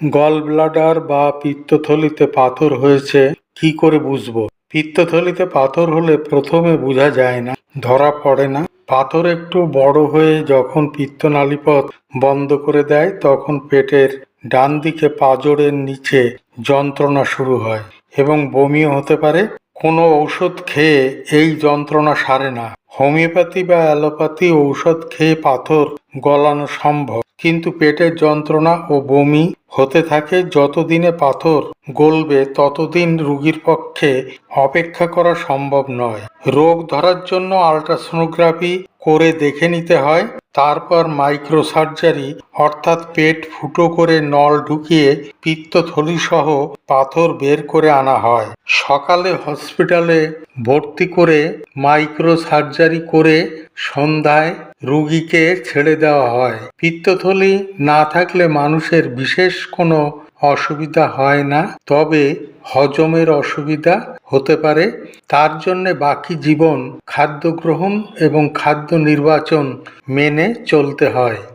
Gall bladder বা পিত্তথলিতে পাথর হয়েছে, কি করে বুঝব? পিত্তথলিতে পাথর হলে প্রথমে বোঝা যায় না, ধরা পড়ে না। পাথর একটু বড় হয়ে যখন পিত্তনালীপথ বন্ধ করে দেয়, তখন পেটের ডান দিকে পাঁজরের নিচে যন্ত্রণা শুরু হয় এবং বমিও হতে পারে। কোনো ঔষধ খেয়ে এই যন্ত্রণা সারে না। হোমিওপ্যাথি বা অ্যালোপ্যাথি ঔষধ খেয়ে পাথর গলানো সম্ভব, কিন্তু পেটের যন্ত্রণা ও বমি হতে থাকে যতদিনে পাথর গলবে, ততদিন রুগীর পক্ষে অপেক্ষা করা সম্ভব নয়। রোগ ধরার জন্য আল্ট্রাসোনোগ্রাফি করে দেখে নিতে হয়, তারপর মাইক্রো সার্জারি অর্থাৎ পেট ফুটো করে নল ঢুকিয়ে পিত্তথলি সহ পাথর বের করে আনা হয়। সকালে হসপিটালে ভর্তি করে মাইক্রো সার্জারি করে সন্ধ্যায় রুগীকে ছেড়ে দেওয়া হয়। পিত্তথলি না থাকলে মানুষের বিশেষ কোনো অসুবিধা হয় না, তবে হজমের অসুবিধা হতে পারে। তার জন্যে বাকি জীবন খাদ্য গ্রহণ এবং খাদ্য নির্বাচন মেনে চলতে হয়।